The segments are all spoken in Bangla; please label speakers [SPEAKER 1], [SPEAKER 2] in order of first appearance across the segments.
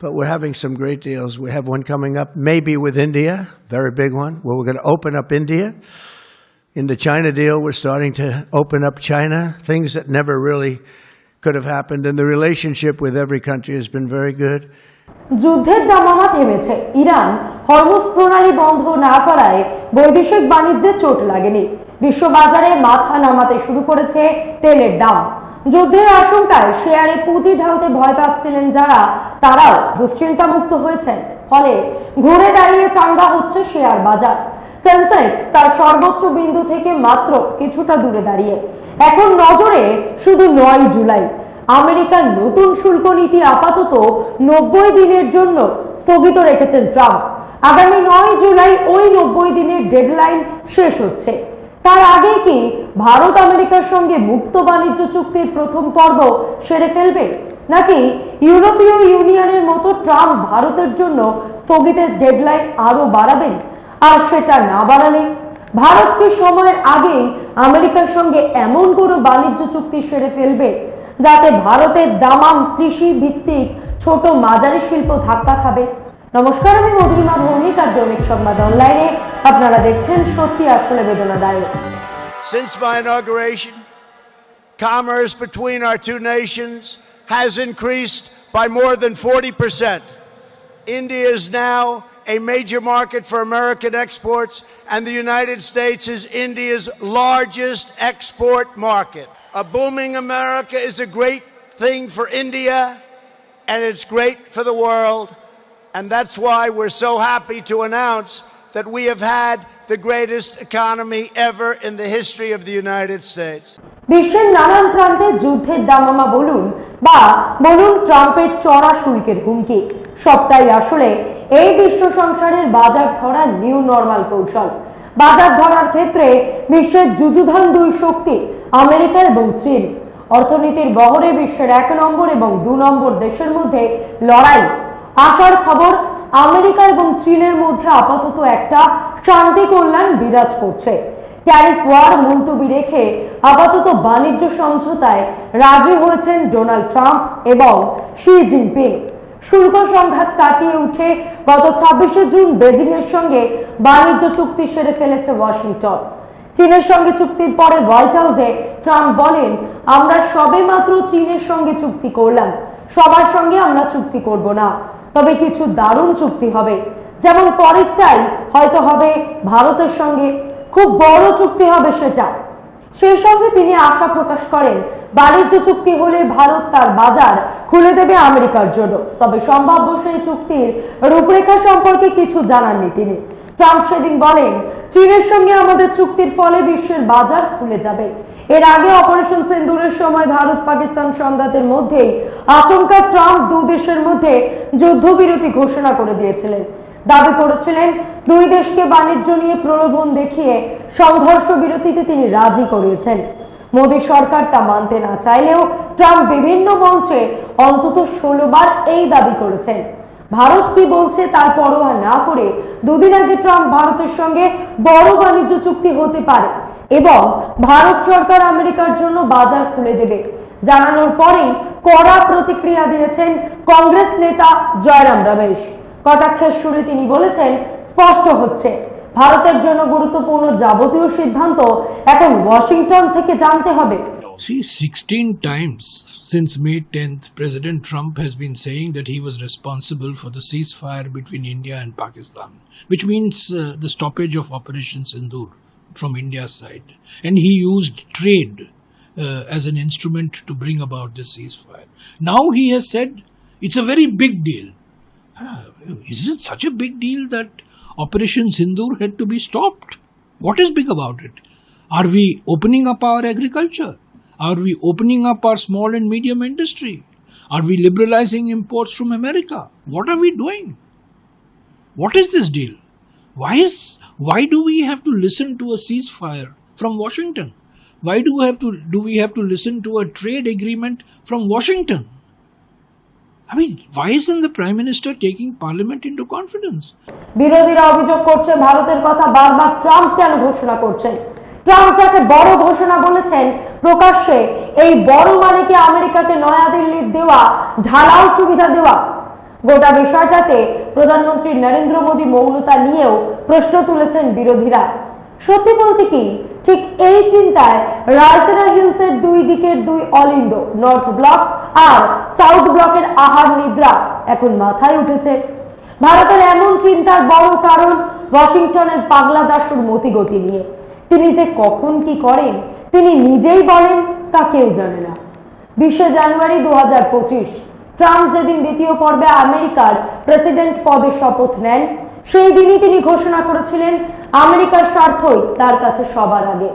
[SPEAKER 1] But we're having some great deals. We have one coming up, maybe with India, very big one, where we're going to open up India. In the China deal, we're starting to open up China, things that never really could have happened. And the relationship with every country has been very good.
[SPEAKER 2] যুদ্ধের দামামা থেমেছে ইরান হরমুজ প্রণালী বন্ধ না করায় বৈদেশিক বাণিজ্যে চোট লাগেনি বিশ্ববাজারে মাথা নামাতে শুরু করেছে তেলের দাম যুদ্ধের আশঙ্কায় শেয়ারে পুঁজি ঢালতে ভয় পাচ্ছিলেন যারা, তারাও দুশ্চিন্তামুক্ত হয়েছেন। ফলে ঘুরে দাঁড়িয়ে চাঙ্গা হচ্ছে শেয়ার বাজার। সেন্সেক্স তার সর্বোচ্চ বিন্দু থেকে মাত্র কিছুটা দূরে দাঁড়িয়ে। এখন নজরে শুধু নয় জুলাই। আমেরিকার নতুন শুল্ক নীতি আপাতত নব্বই দিনের জন্য স্থগিত রেখেছেন ট্রাম্প। আগামী নয় জুলাই ওই নব্বই দিনের ডেডলাইন শেষ হচ্ছে। তার আগে কি ভারত আমেরিকার সঙ্গে মুক্ত বাণিজ্য চুক্তির প্রথম পর্ব সেরে ফেলবে? নাকি ইউরোপীয় ইউনিয়নের মতো ট্রাম্প ভারতের জন্য স্থগিতের ডেডলাইন আরও বাড়াবেন? আর সেটা না বাড়ালে? ভারত কি সময়ের আগেই আমেরিকার সঙ্গে এমন কোনো বাণিজ্য চুক্তি সেরে ফেলবে, যাতে ভারতের দামাম কৃষি ভিত্তিক ছোট মাঝারি শিল্প ধাক্কা খাবে? নমস্কার আমি মধুরিমা ভৌমিক আর দৈনিক সংবাদ অনলাইনে আপনারা দেখছেন সত্যি আসলে বেদনাদায়ক
[SPEAKER 1] Since my inauguration, commerce between our two nations has increased by more than 40%. India is now a major market for American exports, and the United States is India's largest export market. A booming America is a great thing for India, and it's great for the world. And that's why we're so happy to announce that we have had the greatest economy ever in the history of the United States.
[SPEAKER 2] বিশ্বের নানান প্রান্তে যুদ্ধের দামামা বলুন বা বলুন ট্রাম্পের চড়া শুল্কের হুমকি। সবটাই আসলে এই বিশ্ব সংসারের বাজার ধরার নিউ নর্মাল কৌশল। বাজার ধরার ক্ষেত্রে বিশ্বের যুযুধান দুই শক্তি, আমেরিকা এবং চীন। অর্থনীতির বহরে বিশ্বের এক নম্বর এবং দু নম্বর দেশের মধ্যে লড়াই আসার খবর, আমেরিকা এবং চীনের মধ্যে আপাতত একটা শান্তি কল্যাণ বিরাজ করছে। ট্যারিফ ওয়ার মুলতবি রেখে আপাতত বাণিজ্য সমঝোতায় রাজি হয়েছেন ডোনাল্ড ট্রাম্প এবং শি জিনপিং। শুল্ক সংঘাত কাটিয়ে উঠে গত ছাব্বিশে জুন বেজিং এর সঙ্গে বাণিজ্য চুক্তি সেরে ফেলেছে ওয়াশিংটন। চীনের সঙ্গে চুক্তির পরে হোয়াইট হাউসে ট্রাম্প বলেন, আমরা সবে মাত্র চীনের সঙ্গে চুক্তি করলাম। সবার সঙ্গে আমরা চুক্তি করব না। তবে কিছু দারুণ চুক্তি হবে। যেমন পরেরটাই হয়তো হবে ভারতের সঙ্গে। খুব বড় চুক্তি হবে সেটা। সেই সঙ্গে তিনি আশা প্রকাশ করেন, বাণিজ্য চুক্তি হলে ভারত তার বাজার খুলে দেবে আমেরিকার জন্য। তবে সম্ভাব্য সেই চুক্তির রূপরেখা সম্পর্কে কিছু জানাননি তিনি। ট্রাম্প সেদিন বলেন, চীনের সঙ্গে আমাদের চুক্তির ফলে বিশ্বের বাজার খুলে যাবে। এর আগে অপারেশন সিন্দুরের সময় ভারত পাকিস্তান সংঘাতের মধ্যেই আচমকা ট্রাম্প দু দেশের মধ্যে যুদ্ধবিরতি ঘোষণা করে দিয়েছিলেন। দাবি করেছিলেন, দুই দেশকে বাণিজ্য নিয়ে প্রলোভন দেখিয়ে সংঘর্ষ বিরতিতে তিনি রাজি করিয়েছেন। মোদী সরকার তা মানতে না চাইলেও ট্রাম্প বিভিন্ন মঞ্চে অন্তত ষোলো বার এই দাবি করেছেন। ভারত কি বলছে তার পরোয়া না করে দুদিন আগে ট্রাম্প ভারতের সঙ্গে বড় বাণিজ্য চুক্তি হতে পারে এবং ভারত সরকার আমেরিকার জন্য বাজার খুলে দেবে। জানানোর পরেই কড়া প্রতিক্রিয়া দিয়েছেন কংগ্রেস নেতা জয়রাম রমেশ। কটাক্ষের সুরে তিনি বলেছেন, স্পষ্ট হচ্ছে, ভারতের জন্য গুরুত্বপূর্ণ যাবতীয় সিদ্ধান্ত এখন ওয়াশিংটন থেকে জানতে হবে।
[SPEAKER 3] See, 16 times since May 10th, President Trump has been saying that he was responsible for the ceasefire between India and Pakistan, which means uh, the stoppage of Operation Sindoor from India's side. And he used trade uh, as an instrument to bring about the ceasefire. Now he has said it's a very big deal. Ah, Is it such a big deal that Operation Sindoor had to be stopped? What is big about it? Are we opening up our agriculture? Are we opening up our small and medium industry? Are we liberalizing imports from America? What are we doing? What is this deal? Why is why do we have to listen to a ceasefire from Washington? Why do we have to do we have to listen to a trade agreement from Washington? I mean, why isn't the Prime Minister taking Parliament into confidence?
[SPEAKER 2] বিরোধীরা অভিযোগ করছে ভারতের কথা বারবার ট্রাম্প কেন ঘোষণা করছেন Trump যাকে বড় ঘোষণা বলেছেন, প্রকাশ্যে এই বড় মানে কি আমেরিকাকে নয়াদিল্লির দেওয়া, ঢালাও সুবিধা দেওয়া। গোটা বিষয়টাতে প্রধানমন্ত্রী নরেন্দ্র মোদী মৌনতা নিয়েও প্রশ্ন তুলেছেন বিরোধীরা। সত্যি বলতে কি, ঠিক এই চিন্তায় রায়সেনা হিলসের দুই দিকের দুই অলিন্দ, নর্থ ব্লক আর সাউথ ব্লকের আহার নিদ্রা এখন মাথায় উঠেছে। ভারতের এমন চিন্তার বড় কারণ ওয়াশিংটনের পাগলা দাসুর মতিগতি নিয়ে। তিনি যে কখন কি করেন, তিনি নিজেই বলেন তা কেউ জানে না। বিশে জানুয়ারি দু ট্রাম্প যেদিন দ্বিতীয় পর্বে আমেরিকার প্রেসিডেন্ট পদে শপথ নেন, সেই দিনই তিনি ঘোষণা করেছিলেন আমেরিকার স্বার্থই তার কাছে সবার আগে।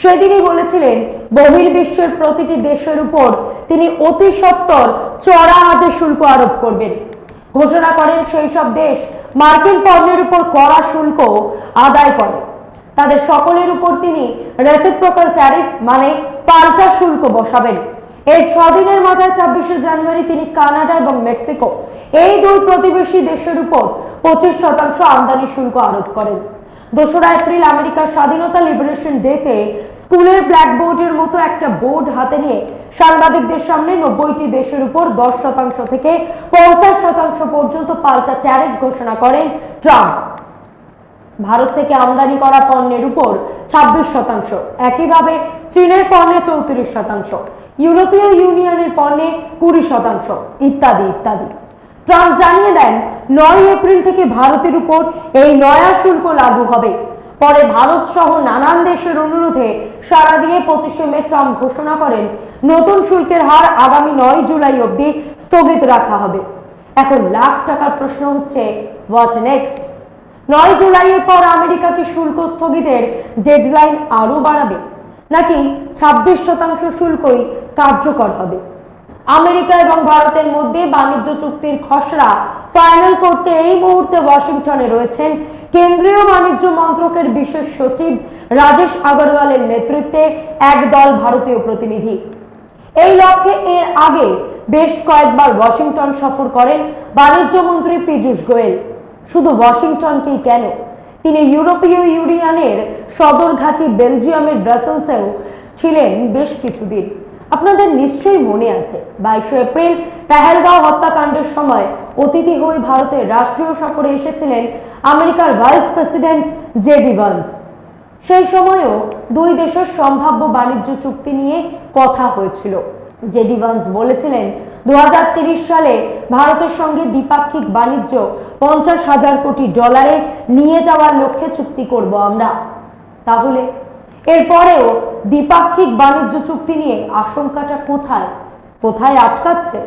[SPEAKER 2] সেদিনই বলেছিলেন, বহির্বিশ্বের প্রতিটি দেশের উপর তিনি অতি সত্বর চড়া হাতে শুল্ক আরোপ করবেন। ঘোষণা করেন সেই সব দেশ মার্কিন পণ্যের উপর কড়া শুল্ক আদায় করে। তাদের সকলের উপর তিনি রেসিপ্রোকাল ট্যারিফ মানে পাল্টা শুল্ক বসাবেন। এর ছদিনের মাথায় ছাব্বিশে জানুয়ারি তিনি কানাডা এবং মেক্সিকো, এই দুই প্রতিবেশী দেশের উপর পঁচিশ শতাংশ আমদানি শুল্ক আরোপ করেন। দোসরা এপ্রিল আমেরিকার স্বাধীনতা লিবারেশন ডেতে স্কুলের ব্ল্যাকবোর্ডের মতো একটা বোর্ড হাতে নিয়ে সাংবাদিকদের সামনে নব্বইটি দেশের উপর দশ শতাংশ থেকে পঞ্চাশ শতাংশ পর্যন্ত পাল্টা ট্যারিফ ঘোষণা করেন ট্রাম্প। ভারত থেকে আমদানি করা পণ্যের উপর ছাব্বিশ শতাংশ, একইভাবে চীনের পণ্যে চৌত্রিশ শতাংশ, ইউরোপীয় ইউনিয়নের পণ্যে কুড়ি শতাংশ, ইত্যাদি ইত্যাদি। ট্রাম্প জানিয়ে দেন, নয় এপ্রিল থেকে ভারতের উপর এই নয়া শুল্ক লাগু হবে। পরে ভারত সহ নানান দেশের অনুরোধে সারা দিয়ে পঁচিশে মে ট্রাম্প ঘোষণা করেন, নতুন শুল্কের হার আগামী নয় জুলাই অবধি স্থগিত রাখা হবে। এখন লাখ টাকার প্রশ্ন হচ্ছে হোয়াট নেক্সট নয় জুলাইয়ের পর আমেরিকা কি শুল্ক স্থগিতের ডেডলাইন আরও বাড়াবে। নাকি ছাব্বিশ শতাংশ শুল্কই কার্যকর হবে? আমেরিকা এবং ভারতের মধ্যে বাণিজ্য চুক্তির খসড়া ফাইনাল করতে এই মুহূর্তে ওয়াশিংটনে রয়েছেন কেন্দ্রীয় বাণিজ্য মন্ত্রকের বিশেষ সচিব রাজেশ আগরওয়ালের নেতৃত্বে এক দল ভারতীয় প্রতিনিধি। এই লক্ষ্যে এর আগে বেশ কয়েকবার ওয়াশিংটন সফর করেন বাণিজ্য মন্ত্রী পীযূষ গোয়েল। শুধু ওয়াশিংটনকেই কেন? তিনি ইউরোপীয় ইউনিয়নের সদর ঘাঁটি বেলজিয়ামের ব্রাসেলসেও ছিলেন বেশ কিছুদিন। আপনাদের নিশ্চয়ই মনে আছে, বাইশে এপ্রিল পেহেলগাঁও হত্যাকাণ্ডের সময় অতিথি হয়ে ভারতের রাষ্ট্রীয় সফরে এসেছিলেন আমেরিকার ভাইস প্রেসিডেন্ট জেডি ভান্স। সেই সময়ও দুই দেশের সম্ভাব্য বাণিজ্য চুক্তি নিয়ে কথা হয়েছিল। জেডি ভান্স বলেছিলেন দু সালে ভারতের সঙ্গে দ্বিপাক্ষিক বাণিজ্য পঞ্চাশ হাজার কোটি ডলারে নিয়ে যাওয়ার লক্ষ্যে চুক্তি করব আমরা। তাহলে এরপরেও দ্বিপাক্ষিক বাণিজ্য চুক্তি নিয়ে আশঙ্কাটা কোথায়? কোথায় আটকাচ্ছে?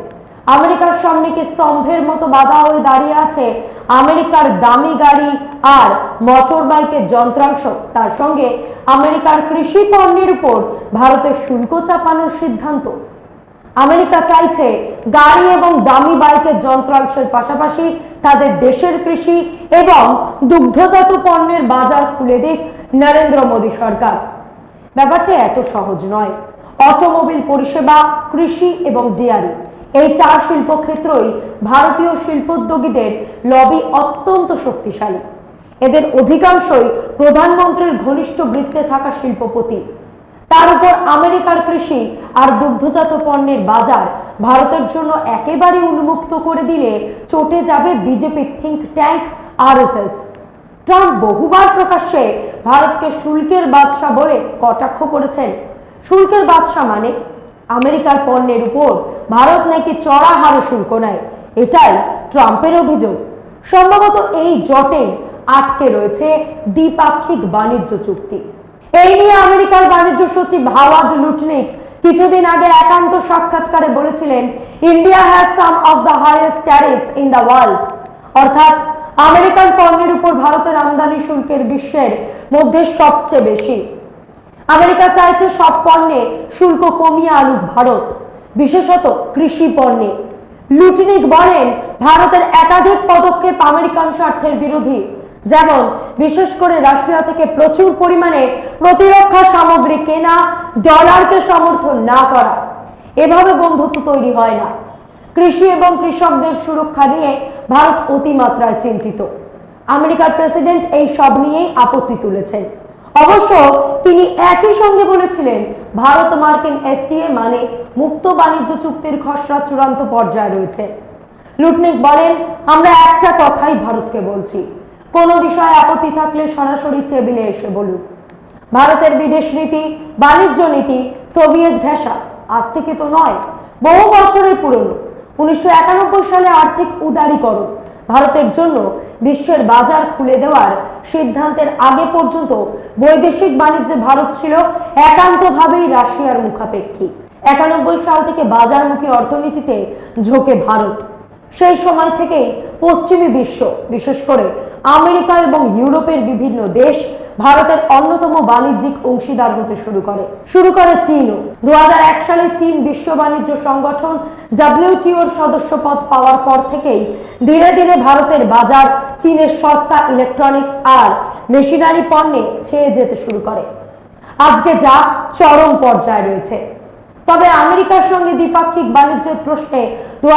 [SPEAKER 2] আমেরিকার সামনে কি স্তম্ভের মতো বাধা হয়ে দাঁড়িয়ে আছে আমেরিকার দামি গাড়ি আর মোটর বাইকের যন্ত্রাংশ? তার সঙ্গে আমেরিকার কৃষি পণ্যের উপর ভারতের শুল্ক চাপানোর সিদ্ধান্ত। আমেরিকা চাইছে গাড়ি এবং দামি বাইকের যন্ত্রাংশের পাশাপাশি তাদের দেশের কৃষি এবং দুগ্ধজাত পণ্যের বাজার খুলে দিক নরেন্দ্র মোদী সরকার। ব্যাপারটা এত সহজ নয়। অটোমোবিল পরিষেবা, কৃষি এবং ডেয়ারি এই চার শিল্পক্ষেত্রই ভারতীয় শিল্পোদ্যোগীদের লবি অত্যন্ত শক্তিশালী। এদের অধিকাংশই প্রধানমন্ত্রীর ঘনিষ্ঠ বৃত্তে থাকা শিল্পপতি। তার উপর আমেরিকার কৃষি আর দুগ্ধজাত পণ্যের বাজার ভারতের জন্য একেবারে উন্মুক্ত করে দিলে চটে যাবে BJP think tank RSS Trump বহুবার প্রকাশ্যে ভারতকে শুল্কের বাদশা বলে কটাক্ষ করেছেন। শুল্কের বাদশা মানে আমেরিকার পণ্যের উপর ভারত নাকি চড়া হারে শুল্ক নেয়, এটাই ট্রাম্পের অভিযোগ। সম্ভবত এই জটেই আটকে রয়েছে দ্বিপাক্ষিক বাণিজ্য চুক্তি। এই নিয়ে আমেরিকার বাণিজ্য সচিব হাওয়ার্ড লুটনিক কিছুদিন আগে একান্ত সাক্ষাৎকারে বলেছিলেন, India has some of the highest in the world অর্থাৎ, আমেরিকান পণ্যের উপর ভারতের আমদানি শুল্কের বিশ্বের মধ্যে সবচেয়ে বেশি। আমেরিকা চাইছে সব পণ্যে শুল্ক কমিয়ে আনুক ভারত, বিশেষত কৃষি পণ্যে। লুটনিক বলেন, ভারতের একাধিক পদক্ষেপ আমেরিকান স্বার্থের বিরোধী। যেমন, বিশেষ করে রাশিয়া থেকে প্রচুর পরিমাণে প্রতিরক্ষা সামগ্রী কেনা, ডলারকে সমর্থন না করা। এভাবে বন্ধুত্ব তৈরি হয় না। কৃষি এবং কৃষকদের সুরক্ষা নিয়ে ভারত অতিমাত্রায় চিন্তিত। আমেরিকার প্রেসিডেন্ট এই সব নিয়েই আপত্তি তুলেছেন। অবশ্য তিনি একই সঙ্গে বলেছিলেন, ভারত মার্কিন এফটিএ মানে মুক্ত বাণিজ্য চুক্তির খসড়া চূড়ান্ত পর্যায়ে রয়েছে। লুটনিক বলেন, আমরা একটা কথাই ভারতকে বলছি কোনো বিষয়ে আপত্তি থাকলে সরাসরি টেবিলে এসে বলুন। ভারতের বিদেশ নীতি, বাণিজ্য নীতি, সোভিয়েত ঘেঁষা আজ থেকে তো নয়, বহু বছরের পুরনো। উনিশশো একানব্বই সালে আর্থিক উদারীকরণ, ভারতের জন্য বিশ্বের বাজার খুলে দেওয়ার সিদ্ধান্তের আগে পর্যন্ত বৈদেশিক বাণিজ্যে ভারত ছিল একান্তভাবেই রাশিয়ার মুখাপেক্ষী। একানব্বই সাল থেকে বাজারমুখী অর্থনীতিতে ঝোঁকে ভারত। সেই সময় থেকেই পশ্চিমী বিশ্ব, বিশেষ করে আমেরিকা এবং ইউরোপের বিভিন্ন দেশ ভারতের অন্যতম বাণিজ্যিক অংশীদার হতে শুরু করে। শুরু করে চীনও দু সালে চীন বিশ্ব বাণিজ্য সংগঠন ডাব্লিউটিওর সদস্য পদ পাওয়ার পর থেকেই ধীরে ধীরে ভারতের বাজার চীনের সস্তা ইলেকট্রনিক্স আর মেশিনারি পণ্যে ছেয়ে যেতে শুরু করে। আজকে যা চরম পর্যায়ে রয়েছে। তবে আমেরিকার সঙ্গে দ্বিপাক্ষিক বাণিজ্যের প্রশ্নে দু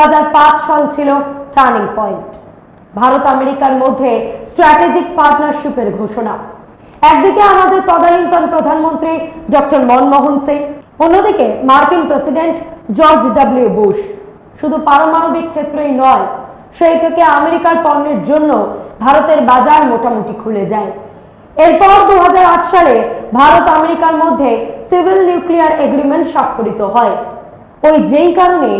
[SPEAKER 2] সাল ছিল টার্নিং পয়েন্ট। ভারত আমেরিকার মধ্যে স্ট্র্যাটেজিক পার্টনারশিপের ঘোষণা। একদিকে আমাদের তদানীন্তন প্রধানমন্ত্রী ডক্টর মনমোহন সিং, অন্যদিকে মার্কিন প্রেসিডেন্ট জর্জ ডাব্লিউ বুশ। শুধু পারমাণবিক ক্ষেত্রেই নয়, সেই থেকে আমেরিকার পণ্যের জন্য ভারতের বাজার মোটামুটি খুলে যায়। এরপর দু হাজার আট সালে ভারত আমেরিকার মধ্যে সিভিল নিউক্লিয়ার এগ্রিমেন্ট স্বাক্ষরিত হয়। ওই যেই কারণে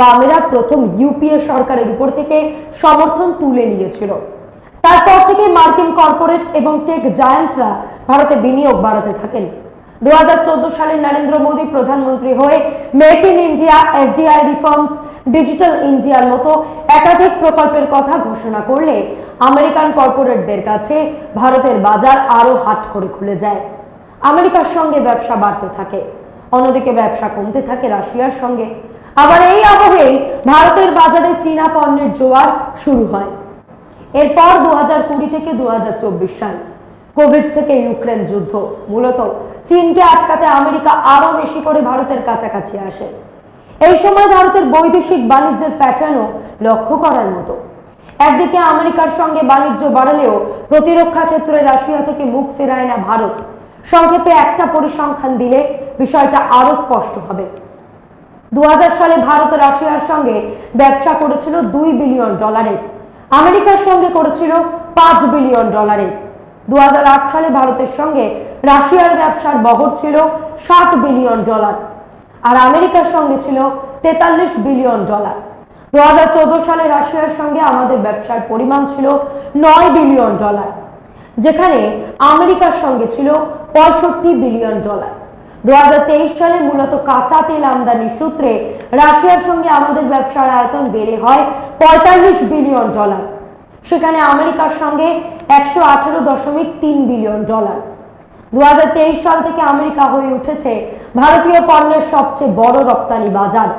[SPEAKER 2] বামেরা প্রথম ইউপিএ সরকারের উপর থেকে সমর্থন তুলে নিয়েছিল। তারপর থেকে মার্কিন কর্পোরেট এবং টেক জায়ান্টরা ভারতে বিনিয়োগ বাড়াতে থাকেন। দু সালে নরেন্দ্র মোদী প্রধানমন্ত্রী হয়ে make in India, FDI reforms, digital ইন্ডিয়ার মতো একাধিক প্রকল্পের কথা ঘোষণা করলে আমেরিকান কর্পোরেটদের কাছে ভারতের বাজার আরও হাট করে খুলে যায়। আমেরিকার সঙ্গে ব্যবসা বাড়তে থাকে, অন্যদিকে ব্যবসা কমতে থাকে রাশিয়ার সঙ্গে। আবার এই আবহেই ভারতের বাজারে চীনা পণ্যের জোয়ার শুরু হয়। এরপর দু হাজার কুড়ি থেকে দু সাল, কোভিড থেকে ইউক্রেন যুদ্ধ। মূলত চীনকে আটকাতে আমেরিকা আরও বেশি করে ভারতের কাছাকাছি আসে। এই সময় ভারতের বৈদেশিক বাণিজ্যের প্যাটার্নও লক্ষ্য করার মতো। একদিকে আমেরিকার সঙ্গে বাণিজ্য বাড়ালেও প্রতিরক্ষা ক্ষেত্রে রাশিয়া থেকে মুখ ফেরায় না ভারত। সংক্ষেপে একটা পরিসংখ্যান দিলে বিষয়টা আরও স্পষ্ট হবে। দু সালে ভারত রাশিয়ার সঙ্গে ব্যবসা করেছিল দুই বিলিয়ন ডলারের আমেরিকার সঙ্গে করেছিল পাঁচ বিলিয়ন ডলারে। দু সালে ভারতের সঙ্গে রাশিয়ার ব্যবসার বহর ছিল সাত বিলিয়ন ডলার আর আমেরিকার সঙ্গে ছিল তেতাল্লিশ বিলিয়ন ডলার। দু হাজার চোদ্দ সালে রাশিয়ার সঙ্গে আমাদের ব্যবসার পরিমাণ ছিল নয় বিলিয়ন ডলার। যেখানে আমেরিকার সঙ্গে ছিল পঁয়ষট্টি বিলিয়ন ডলার। দুহাজার তেইশ সালে মূলত কাঁচা তেল আমদানির সূত্রে রাশিয়ার সঙ্গে আমাদের ব্যবসার আয়তন বেড়ে হয় পঁয়তাল্লিশ বিলিয়ন ডলার। সেখানে আমেরিকার সঙ্গে একশো আঠেরো দশমিক তিন বিলিয়ন ডলার। দু হাজার তেইশ সাল থেকে আমেরিকা হয়ে উঠেছে ভারতীয় পণ্যের সবচেয়ে বড় রপ্তানি বাজার।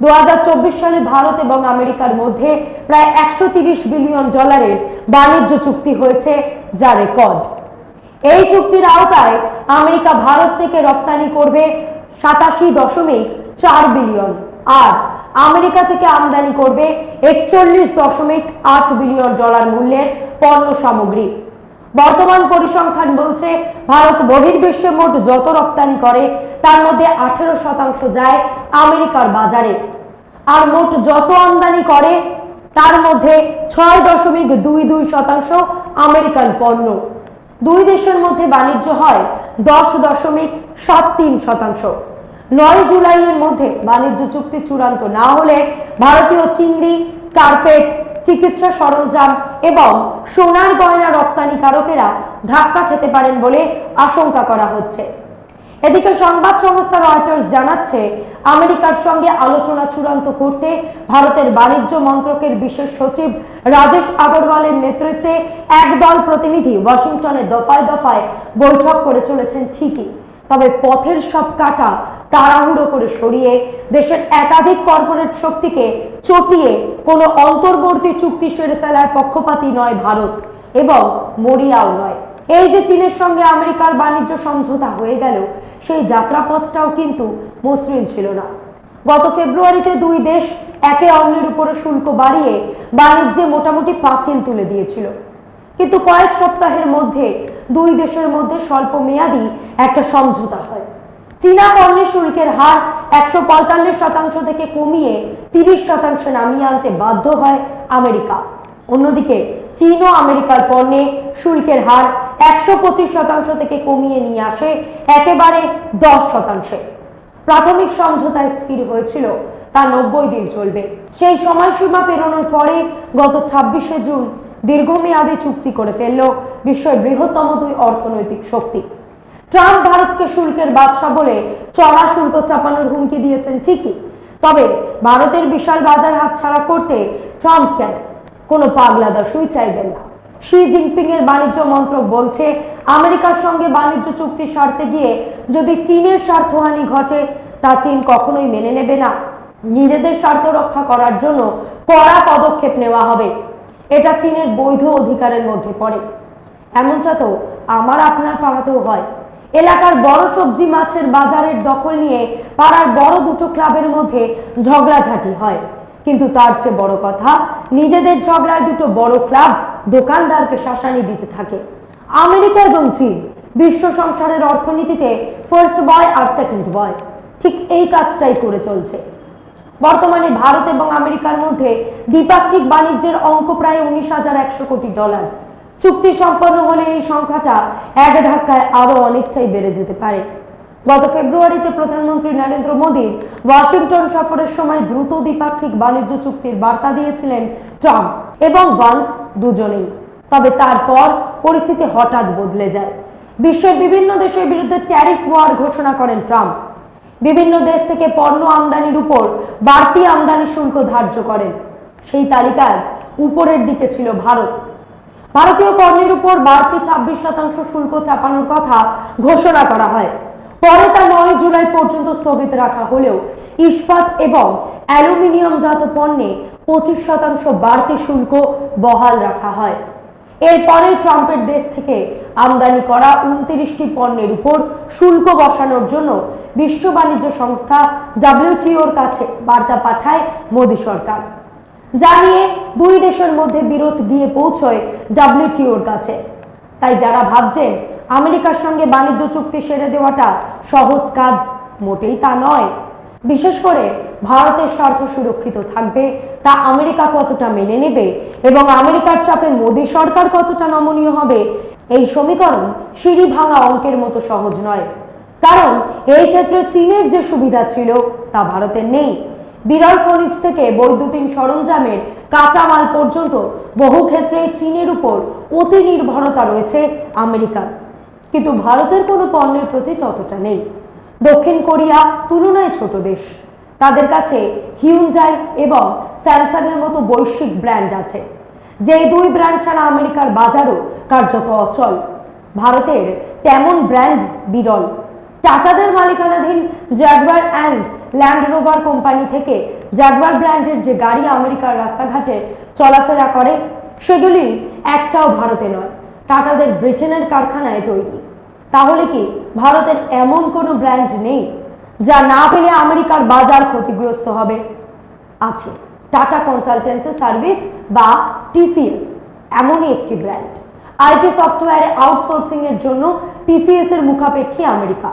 [SPEAKER 2] দুহাজার চব্বিশ সালে ভারত এবং আমেরিকার মধ্যে প্রায় একশো বিলিয়ন ডলারের বাণিজ্য চুক্তি হয়েছে যা রেকর্ড। এই চুক্তির আওতায় আমেরিকা ভারত থেকে রপ্তানি করবে সাতাশি দশমিক চার বিলিয়ন আর আমেরিকা থেকে আমদানি করবে একচল্লিশ দশমিক আট বিলিয়ন ডলার মূল্যের পণ্য সামগ্রী। বর্তমান পরিসংখ্যান বলছে, ভারত বহির্বিশ্বে মোট যত রপ্তানি করে, তার মধ্যে আঠেরো শতাংশ যায় আমেরিকার বাজারে। আর মোট যত আমদানি করে, তার মধ্যে ছয় দশমিক দুই দুই শতাংশ আমেরিকান পণ্য। দুই দেশের মধ্যে বাণিজ্য হয় দশ দশমিক সাত তিন শতাংশ। নয় জুলাইয়ের মধ্যে বাণিজ্য চুক্তি চূড়ান্ত না হলে ভারতীয় চিংড়ি, কার্পেট চিকিৎসা সরঞ্জাম এবং সোনার গয়না রপ্তানিকারকেরা ধাক্কা খেতে পারেন বলে আশঙ্কা করা হচ্ছে। এদিকে সংবাদ সংস্থা রয়টার্স জানাচ্ছে, আমেরিকার সঙ্গে আলোচনা চূড়ান্ত করতে ভারতের বাণিজ্য মন্ত্রকের বিশেষ সচিব রাজেশ আগরওয়ালের নেতৃত্বে একদল প্রতিনিধি ওয়াশিংটনে দফায় দফায় বৈঠক করে চলেছেন ঠিকই। তবে পথের সব কাটা তাড়াহুড়ো করে সরিয়ে দেশের একাধিক কর্পোরেট শক্তিকে চটিয়ে কোনো অন্তর্বর্তী চুক্তি সেরে ফেলার পক্ষপাতী নয় ভারত এবং মরিয়াও নয়। এই যে চীনের সঙ্গে আমেরিকার বাণিজ্য সমঝোতা হয়ে গেল সেই যাত্রাপথটাও কিন্তু মসৃণ ছিল না। গত ফেব্রুয়ারিতে দুই দেশ একে অন্যের উপরে শুল্ক বাড়িয়ে বাণিজ্যে মোটামুটি পাঁচিল তুলে দিয়েছিল। কিন্তু কয়েক সপ্তাহের মধ্যে, দুই দেশের মধ্যে স্বল্প মেয়াদী একটা সমঝোতা হয়। চীনা পণ্যের শুল্কের হার একশো পঁয়তাল্লিশ শতাংশ থেকে কমিয়ে তিরিশ শতাংশে নামিয়ে আনতে বাধ্য হয় আমেরিকা। অন্যদিকে, চীন ও আমেরিকার পণ্যে শুল্কের হার একশো পঁচিশ শতাংশ থেকে কমিয়ে নিয়ে আসে একেবারে দশ শতাংশে। প্রাথমিক সমঝোতায় স্থির হয়েছিল, তা নব্বই দিন চলবে। সেই সময়সীমা পেরোনোর পরে গত ছাব্বিশে জুন দীর্ঘমেয়াদী চুক্তি করে ফেলল বিশ্বের বৃহত্তম দুই অর্থনৈতিক শক্তি। ট্রাম্প ভারতকে শুল্কের বাদশা বলে চড়া শুল্ক চাপানোর হুমকি দিয়েছেন ঠিকই, তবে ভারতের বিশাল বাজার হাতছাড়া করতে ট্রাম্প কেন? কোনো পাগলা দশই চাইবেন না। শি জিনপিং এর বাণিজ্য মন্ত্রক বলছে, আমেরিকার সঙ্গে বাণিজ্য চুক্তি সারতে গিয়ে যদি চীনের স্বার্থহানি ঘটে, তা চীন কখনোই মেনে নেবে না। নিজেদের স্বার্থ রক্ষা করার জন্য কড়া পদক্ষেপ নেওয়া হবে। এটা চীনের বৈধ অধিকারের মধ্যে পড়ে। এমনটা তো আমার আপনার পাড়াতেও হয়। এলাকার বড় সবজি মাছের বাজারের দখল নিয়ে পাড়ার বড় দুটো ক্লাবের মধ্যে ঝগড়াঝাটি হয়। কিন্তু তার চেয়ে বড় কথা, নিজেদের ঝগড়ায় দুটো বড় ক্লাব দোকানদারকে শাসানি দিতে থাকে। আমেরিকা এবং চীন বিশ্ব সংসারের অর্থনীতিতে ফার্স্ট বয় আর সেকেন্ড বয় ঠিক এই কাজটাই করে চলছে। বর্তমানে ভারত এবং আমেরিকার মধ্যে দ্বিপাক্ষিক বাণিজ্যের অঙ্ক প্রায় উনিশ হাজার একশো কোটি ডলার। চুক্তি সম্পন্ন হলে এই সংখ্যাটা এক ধাক্কায় আরও অনেকটাই বেড়ে যেতে পারে। গত ফেব্রুয়ারিতে প্রধানমন্ত্রী নরেন্দ্র মোদীর ওয়াশিংটন সফরের সময় দ্রুত দ্বিপাক্ষিক বাণিজ্য চুক্তির বার্তা দিয়েছিলেন ট্রাম্প এবং ভান্স দুজনেই। তবে তারপর পরিস্থিতি হঠাৎ বদলে যায়। বিশ্বের বিভিন্ন দেশের বিরুদ্ধে ট্যারিফ ওয়ার ঘোষণা করেন ট্রাম্প। বিভিন্ন দেশ থেকে পণ্য আমদানির উপর বাড়তি আমদানি শুল্ক ধার্য করেন। সেই তালিকায় উপরের দিকে ছিল ভারত। ভারতীয় পণ্যের উপর বাড়তি ছাব্বিশ শতাংশ শুল্ক চাপানোর কথা ঘোষণা করা হয়। পরে তা নয় জুলাই পর্যন্ত স্থগিত রাখা হলেও ইস্পাত এবং অ্যালুমিনিয়ামজাত পণ্যে পঁচিশ শতাংশ বাড়তি শুল্ক বহাল রাখা হয়। এরপরে ট্রাম্পের দেশ থেকে আমদানি করা উনত্রিশটি পণ্যের উপর শুল্ক বসানোর জন্য বিশ্ব বাণিজ্য সংস্থা ডাব্লিউটিওর কাছে বার্তা পাঠায় মোদী সরকার। জানিয়ে দুই দেশের মধ্যে বিরোধ গিয়ে পৌঁছয় ডাব্লিউটিওর কাছে। তাই যারা ভাবছেন আমেরিকার সঙ্গে বাণিজ্য চুক্তি সেরে দেওয়াটা সহজ কাজ, মোটেই তা নয়। বিশেষ করে ভারতের স্বার্থ সুরক্ষিত থাকবে, তা আমেরিকা কতটা মেনে নেবে এবং আমেরিকার চাপে মোদী সরকার কতটা নমনীয় হবে, এই সমীকরণ সিঁড়ি ভাঙা অঙ্কের মতো সহজ নয়। কারণ এই ক্ষেত্রে চীনের যে সুবিধা ছিল, তা ভারতের নেই। বিরল খনিজ থেকে বৈদ্যুতিন সরঞ্জামের কাঁচামাল পর্যন্ত বহু ক্ষেত্রে চীনের উপর অতি নির্ভরতা রয়েছে আমেরিকার। কিন্তু ভারতের কোনো পণ্যের প্রতি ততটা নেই। দক্ষিণ কোরিয়া তুলনায় ছোট দেশ। তাদের কাছে হিউন্ডাই এবং স্যামসাংয়ের মতো বৈশ্বিক ব্র্যান্ড আছে। যেই দুই ব্র্যান্ড ছাড়া আমেরিকার বাজারও কার্যত অচল। ভারতের তেমন ব্র্যান্ড বিরল। টাটাদের মালিকানাধীন Jaguar and Land Rover company থেকে জাগবার ব্র্যান্ডের যে গাড়ি আমেরিকার রাস্তাঘাটে চলাফেরা করে, সেগুলি একটাও ভারতে নয়, টাটাদের ব্রিটেনের কারখানায় তৈরি। তাহলে কি ভারতের এমন কোনো ব্র্যান্ড নেই? যা না পেলে আমেরিকার বাজার ক্ষতিগ্রস্ত হবে। আছে, টাটা কনসালটেন্সি সার্ভিস বা টিসিএস, এমনই একটি ব্র্যান্ড। আইটি সফটওয়্যারে আউটসোর্সিং এর জন্য টিসিএস এর মুখাপেক্ষী আমেরিকা।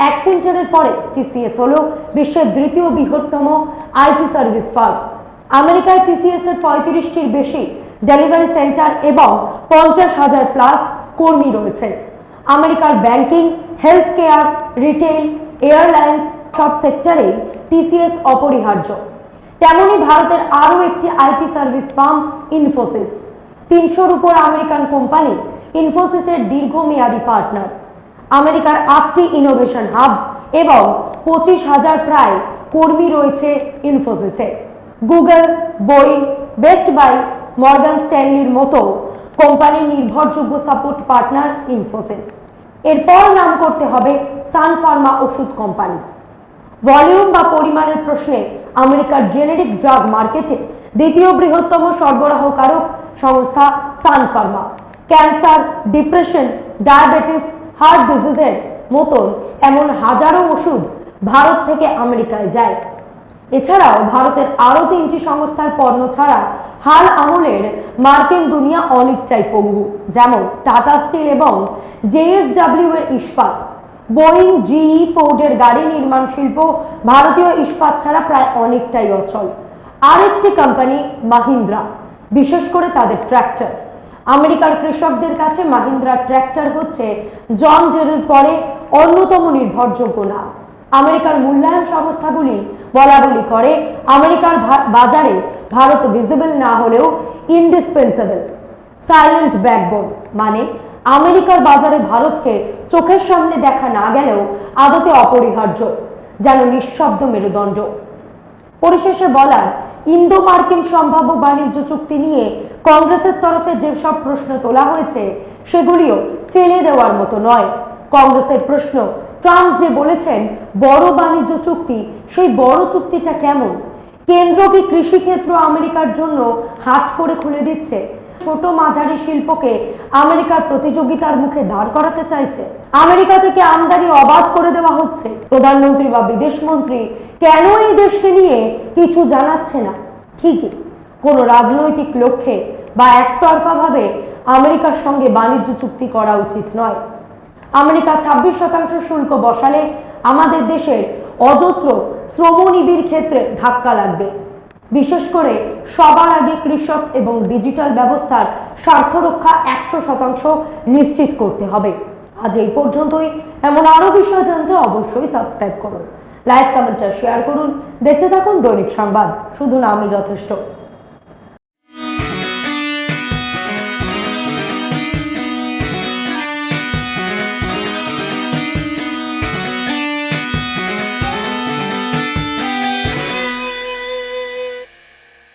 [SPEAKER 2] অ্যাক্সেন্টারের পরে টিসিএস হলো বিশ্বের দ্বিতীয় বৃহত্তম আইটি সার্ভিস ফার্ম। আমেরিকায় টিসিএস এর পঁয়ত্রিশটির বেশি ডেলিভারি সেন্টার এবং পঞ্চাশ হাজার প্লাস কর্মী রয়েছে। আমেরিকার banking, health care retail airlines সব সেক্টরেই টিসিএস অপরিহার্য। তেমনি ভারতের আরও একটি আইটি সার্ভিস ফার্ম ইনফোসিস। তিনশোর উপর আমেরিকান কোম্পানি ইনফোসিসের দীর্ঘমেয়াদী পার্টনার। আমেরিকার আটটি ইনোভেশন হাব এবং পঁচিশ হাজার প্রায় কর্মী রয়েছে ইনফোসিসে। Google Boeing Best Buy, Morgan স্ট্যানলির মতো কোম্পানির নির্ভরযোগ্য সাপোর্ট পার্টনার ইনফোসিস। এরপর নাম করতে হবে সান ফার্মা ওষুধ কোম্পানি। ভলিউম বা পরিমাণের প্রশ্নে আমেরিকার জেনেরিক ড্রাগ মার্কেটে দ্বিতীয় বৃহত্তম সরবরাহকারক সংস্থা Sun Pharma. Cancer, depression, diabetes, heart ডিজিজের মতন এমন হাজারো ওষুধ ভারত থেকে আমেরিকায় যায়। এছাড়াও ভারতের আরও তিনটি সংস্থার পণ্য ছাড়া হাল আমলের মার্কিন দুনিয়া অনেকটাই পঙ্গু, যেমন টাটা স্টিল এবং জেএসডাব্লিউ এর ইস্পাত। বোয়িং জিই ফোর্ডের গাড়ি, নির্মাণ শিল্প, ভারতীয় ইস্পাত ছাড়া প্রায় অনেকটাই অচল। আরেকটি কোম্পানি, মাহিন্দ্রা, বিশেষ করে তাদের ট্র্যাক্টর। আমেরিকার কৃষকদের কাছে মাহিন্দ্রা ট্র্যাক্টর হচ্ছে জন ডেরের পরে অন্যতম নির্ভরযোগ্য নাম। আমেরিকার মূল্যায়ন সংস্থাগুলি বলা বলি করে, আমেরিকার বাজারে ভারত ভিজিবল না হলেও ইন্ডিসপেন্সেবল সাইলেন্ট ব্যাকবোন মানে আমেরিকার বাজারে ভারতকে চোখের সামনে দেখা না গেলেও আদতে অপরিহার্য, যেন নিঃশব্দ মেরুদণ্ড। পরিশেষে বলার ইন্দো মার্কিন সম্ভাব্য বাণিজ্য চুক্তি নিয়ে কংগ্রেসের তরফে যেসব প্রশ্ন তোলা হয়েছে, সেগুলিও ফেলে দেওয়ার মতো নয়। কংগ্রেসের প্রশ্ন, ট্রাম্প যে বলেছেন, বড় বাণিজ্য চুক্তি, সেই বড় চুক্তিটা কেমন? কেন্দ্র কি কৃষিক্ষেত্র আমেরিকার জন্য হাট করে খুলে দিচ্ছে? ছোট মাঝারি শিল্পকে আমেরিকার প্রতিযোগিতার মুখে দাঁড় করাতে চাইছে। আমেরিকা থেকে আমদানি অবাধ করে দেওয়া হচ্ছে। প্রধানমন্ত্রী বা বিদেশমন্ত্রী কেন এই দেশকে নিয়ে কিছু জানাচ্ছে না? ঠিকই, কোনো রাজনৈতিক লক্ষ্যে বা একতরফাভাবে আমেরিকার সঙ্গে বাণিজ্য চুক্তি করা উচিত নয়। আমেরিকা ছাব্বিশ শতাংশ শুল্ক বসালে আমাদের দেশের অজস্র শ্রমনিবিড় ক্ষেত্রে ধাক্কা লাগবে। বিশেষ করে সবার আগে কৃষক এবং ডিজিটাল ব্যবস্থার স্বার্থ রক্ষা একশো শতাংশ নিশ্চিত করতে হবে। আজ এই পর্যন্তই। এমন আরও বিষয় জানতে অবশ্যই সাবস্ক্রাইব করুন। লাইক, কমেন্ট শেয়ার করুন। দেখতে থাকুন দৈনিক সংবাদ। শুধু না আমি যথেষ্ট।